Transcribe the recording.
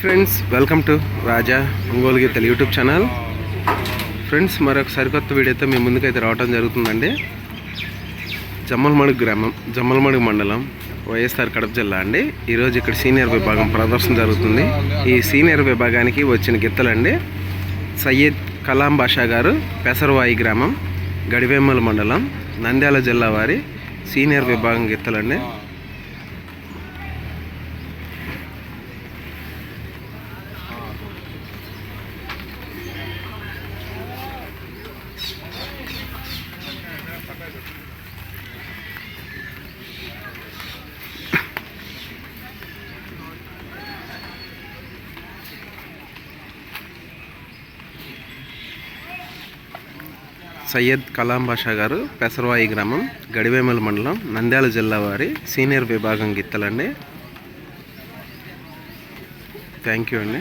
Friends welcome to Raja Ongole Geethalu YouTube channel. Friends మరొక సరికొత్త వీడియోతో మీ ముందుకైతే రావడం జరుగుతుందండి. జమ్మలమడుగు గ్రామం జమ్మలమడుగు మండలం వైఎస్ఆర్ కడప జిల్లా అండి. ఈరోజు ఇక్కడ సీనియర్ విభాగం ప్రదర్శన జరుగుతుంది. ఈ సీనియర్ విభాగానికి వచ్చిన గిత్తలండి సయ్యద్ కలాం బాషా గారు పెసరవాయి గ్రామం గడివేమ్మల మండలం నంద్యాల జిల్లా వారి సీనియర్ విభాగం గిత్తలండి సయ్యద్ కలాం బాషా గారు పెసరవాయి గ్రామం గడివేమల మండలం నంద్యాల జిల్లా వారి సీనియర్ విభాగం గిత్తలండి. థ్యాంక్ యూ అండి.